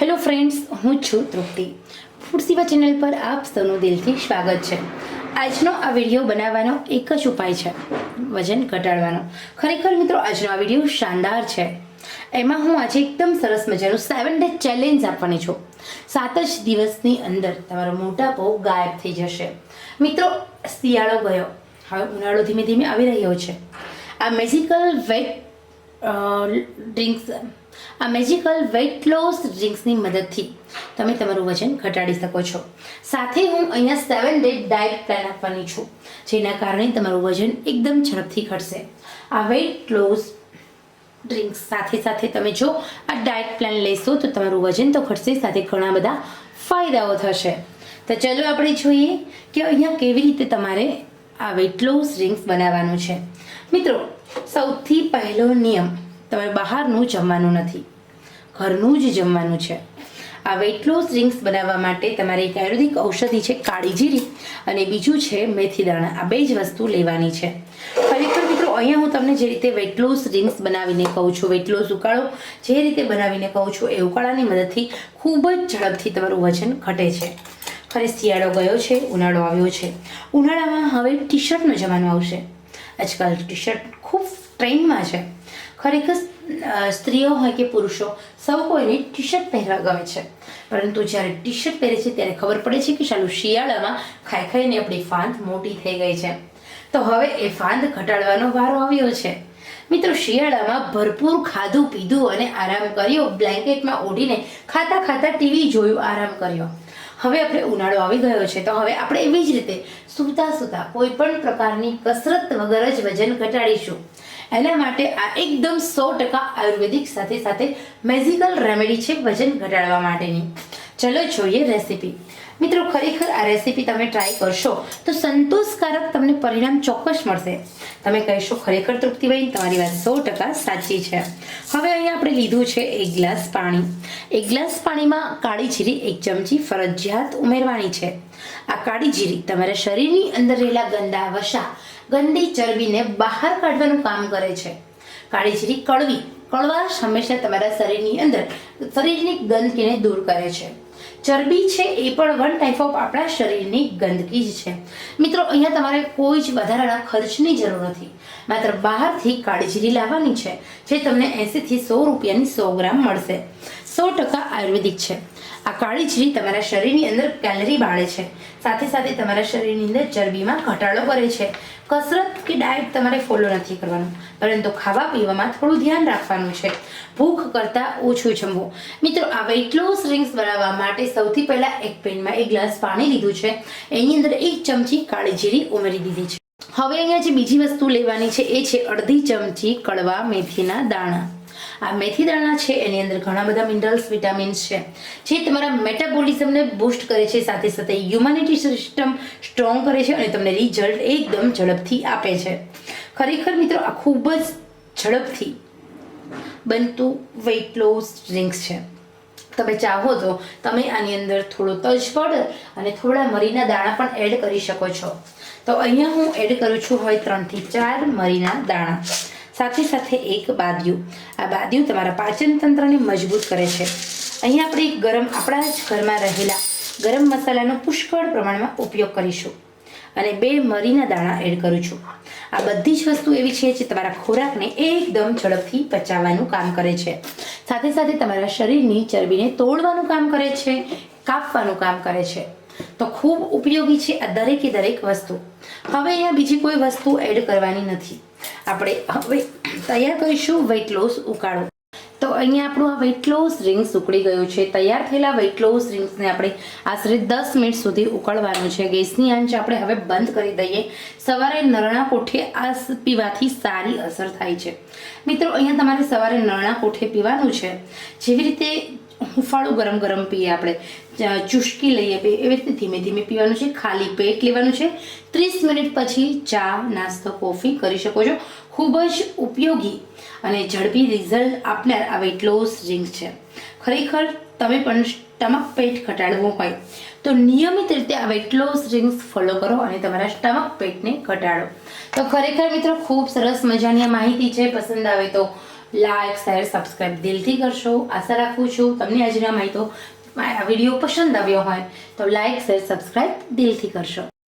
Hello friends, હું છું તૃપ્તિ. Food સેવા ચેનલ પર આપ સૌનું દિલથી સ્વાગત છે. આજનો આ વીડિયો બનાવવાનો એક જ ઉપાય છે, વજન ઘટાડવાનો. ખરેખર મિત્રો, આજનો આ વીડિયો શાનદાર છે. એમાં હું આજે એકદમ સરસ મજાનું સેવન ડે ચેલેન્જ આપવાની છું. સાત જ દિવસની અંદર તમારો મોટાપો ગાયબ થઈ જશે. મિત્રો, શિયાળો ગયો. હવે ઉનાળો ધીમે ધીમે આવી રહ્યો છે. આ મેજિકલ વેટ ડ્રિંક્સ આ મેજિકલ વેટ લોસ ડ્રિંક્સની મદદથી તમે તમારું વજન ઘટાડી શકો છો. સાથે હું અહીંયા સેવન ડે ડાયટ પ્લાન આપવાની છું, જેના કારણે તમારું વજન એકદમ ઝડપથી ઘટશે. આ વેઇટ લોસ ડ્રિંક્સ સાથે સાથે તમે જો આ ડાયટ પ્લાન લેશો, તો તમારું વજન તો ઘટશે, સાથે ઘણા બધા ફાયદાઓ થશે. તો ચલો આપણે જોઈએ કે અહીંયા કેવી રીતે તમારે આ વેઇટ લોસ ડ્રિંક્સ બનાવવાનું છે. મિત્રો, સૌથી પહેલો નિયમ તમારે બહારનું જમવાનું નથી. ઘરનું જ જમવાનું છે. આ વેટ લોસ ડ્રિંક્સ બનાવવા માટે તમારે એક આયુર્વેદિક ઔષધિ છે, કાળી જીરી અને બીજું છે, મેથી દાણા. આ બે જ વસ્તુ લેવાની છે. ખરેખર મિત્રો, અહીંયા હું તમને જે રીતે વેટ લોસ ડ્રિંક્સ બનાવીને કહું છું વેટ લોસ ઉકાળો, જે રીતે બનાવીને કહું છું, એ ઉકાળાની મદદથી ખૂબ જ ઝડપથી તમારું વજન ઘટે છે. ખરે શિયાળો ગયો છે, ઉનાળો આવ્યો છે. ઉનાળામાં હવે ટી શર્ટનો જમાનો આવશે. આજકાલ ટી શર્ટ ટ્રેન્ડમાં છે. ખરેખર સ્ત્રીઓ હોય કે પુરુષો, સૌ કોઈને ટી શર્ટ પહેરવા ગમે છે. પરંતુ જ્યારે ટી શર્ટ પહેરે છે, ત્યારે ખબર પડે છે કે ચાલુ શિયાળામાં ખાઈ ખાઈને આપણી ફાંદ મોટી થઈ ગઈ છે. તો હવે એ ફાંદ ઘટાડવાનો વારો આવ્યો છે. મિત્રો, શિયાળામાં ભરપૂર ખાધું, પીધું અને આરામ કર્યો, બ્લેન્કેટમાં ઓઢીને ખાતા ખાતા ટીવી જોયું, આરામ કર્યો. હવે આપણે ઉનાળો આવી ગયો છે, તો હવે આપણે એવી જ રીતે સૂતા સૂતા કોઈ પણ પ્રકારની કસરત વગર જ વજન ઘટાડીશું. એના માટે આ એકદમ સો ટકા આયુર્વેદિક સાથે સાથે મેજિકલ રેમેડી છે વજન ઘટાડવા માટેની. ચલો જોઈએ રેસીપી મિત્રો, ખરેખર આ રેસીપી તમે ટ્રાય કરશો તો સંતોષકારક તમને પરિણામ ચોક્કસ મળશે. તમે કહેશો, ખરેખર તૃપ્તિભાઈ તમારી વાત સો ટકા સાચી છે. હવે અહીંયા આપણે લીધું છે એક ગ્લાસ પાણી. એક ગ્લાસ પાણીમાં કાળી જીરી એક ચમચી ફરજિયાત ઉમેરવાની છે. આ કાળી જીરી તમારા શરીરની અંદર રહેલા ગંદા વસા ગંદી ચરબીને બહાર કાઢવાનું કામ કરે છે. કાળીજીરી કડવી કડવાશ હંમેશા તમારા શરીરની અંદર, શરીરની ગંદકીને દૂર કરે છે. ચરબી છે એ પણ વન ટાઈપ ઓફ આપણા શરીરની ગંદકી જ છે. મિત્રો, અહીંયા તમારે કોઈ જ વધારાના ખર્ચની જરૂર નથી. માત્ર બહારથી કાળજીરી લાવવાની છે, જે તમને એંસીથી સો રૂપિયાની સો ગ્રામ મળશે. સો ટકા આયુર્વેદિક છે. આ કાળી જીરી તમારા શરીરની અંદર કેલરી બાળે છે. સાથે સાથે તમારા શરીરની અંદર ચરબીમાં ઘટાડો કરે છે. કસરત કે ડાયટ તમારે ફોલો નથી કરવાનું. પરંતુ ખાવા પીવામાં થોડું ધ્યાન રાખવાનું છે. ભૂખ કરતાં ઓછું જમવું. મિત્રો આ વેઇટ લોસ ડ્રિંક્સ બનાવવા માટે સૌથી પહેલાં એક પેનમાં એક ગ્લાસ પાણી લીધું છે. એની અંદર એક ચમચી કાળી જીરી ઉમેરી દીધી છે. હવે અહીંયા જે બીજી વસ્તુ લેવાની છે, એ છે અડધી ચમચી કડવા મેથીના દાણા. આ મેથી દાણા છે, એની અંદર ઘણા બધા મિનરલ્સ વિટામિન્સ છે. જે તમારા મેટાબોલિઝમને બૂસ્ટ કરે છે, સાથે સાથે હ્યુમનિટી સિસ્ટમ સ્ટ્રોંગ કરે છે અને તમને રિઝલ્ટ એકદમ ઝડપથી આપે છે. ખરેખર મિત્રો, આ ખૂબ જ ઝડપથી બનતું વેઇટ લોસ ડ્રિંક્સ છે. તમે ચાહો તો તમે આની અંદર થોડો તજ પાવડર અને થોડા મરીના દાણા પણ એડ કરી શકો છો. તો અહીંયા હું એડ કરું છું હોય ત્રણથી ચાર મરીના દાણા. સાથે સાથે એક બાદિયું. આ બાદિયું તમારા પાચન તંત્રને મજબૂત કરે છે. અહીંયા આપણે એક ગરમ, આપણા જ ઘરમાં રહેલા ગરમ મસાલાનો પુષ્કળ પ્રમાણમાં ઉપયોગ કરીશું. અને બે મરીના દાણા એડ કરું છું. આ બધી જ વસ્તુ એવી છે જે તમારા ખોરાકને એકદમ ઝડપથી પચાવવાનું કામ કરે છે. સાથે સાથે તમારા શરીરની ચરબીને તોડવાનું કામ કરે છે, કાપવાનું કામ કરે છે. તો ખૂબ ઉપયોગી છે આ દરેકે દરેક વસ્તુ. હવે અહીંયા બીજી કોઈ વસ્તુ એડ કરવાની નથી. આપણે હવે તૈયાર કરીશું વેઇટ લોસ ઉકાળો. તો અહીંયા આપણું આ વેઇટ લોસ ડ્રિંક્સ ઉકળી ગયું છે. તૈયાર થયેલા વેઇટ લોસ ડ્રિંક્સને આપણે આશરે દસ મિનિટ સુધી ઉકળવાનું છે. ગેસની આંચ આપણે હવે બંધ કરી દઈએ. સવારે નરણા કોઠે આ પીવાથી સારી અસર થાય છે. મિત્રો, અહીંયા તમારે સવારે નરણા કોઠે પીવાનું છે. જેવી રીતે હુંફાળું ગરમ ગરમ પીએ આપણે. ચુસ્કી લઈએ એવી રીતે ધીમે ધીમે પીવાનું છે. ખાલી પેટ લેવાનું છે. ત્રીસ મિનિટ પછી ચા, નાસ્તો, કોફી કરી શકો છો. ખૂબ જ ઉપયોગી અને ઝડપી રિઝલ્ટ આપનાર આ વેટ લોસ ડ્રિંક છે. ખરેખર તમે પણ સ્ટમક પેટ ઘટાડવું હોય તો નિયમિત રીતે આ વેટ લોસ ડ્રિંક્સ ફોલો કરો અને તમારા સ્ટમક પેટને ઘટાડો. તો ખરેખર મિત્રો ખૂબ સરસ મજાની આ માહિતી છે. પસંદ આવે તો લાઇક શેર સબસ્ક્રાઈબ દિલથી કરશો, આશા રાખું છું તમને આજના માહિતો આ વીડિયો પસંદ આવ્યો હોય તો લાઇક શેર સબસ્ક્રાઈબ દિલથી કરશો.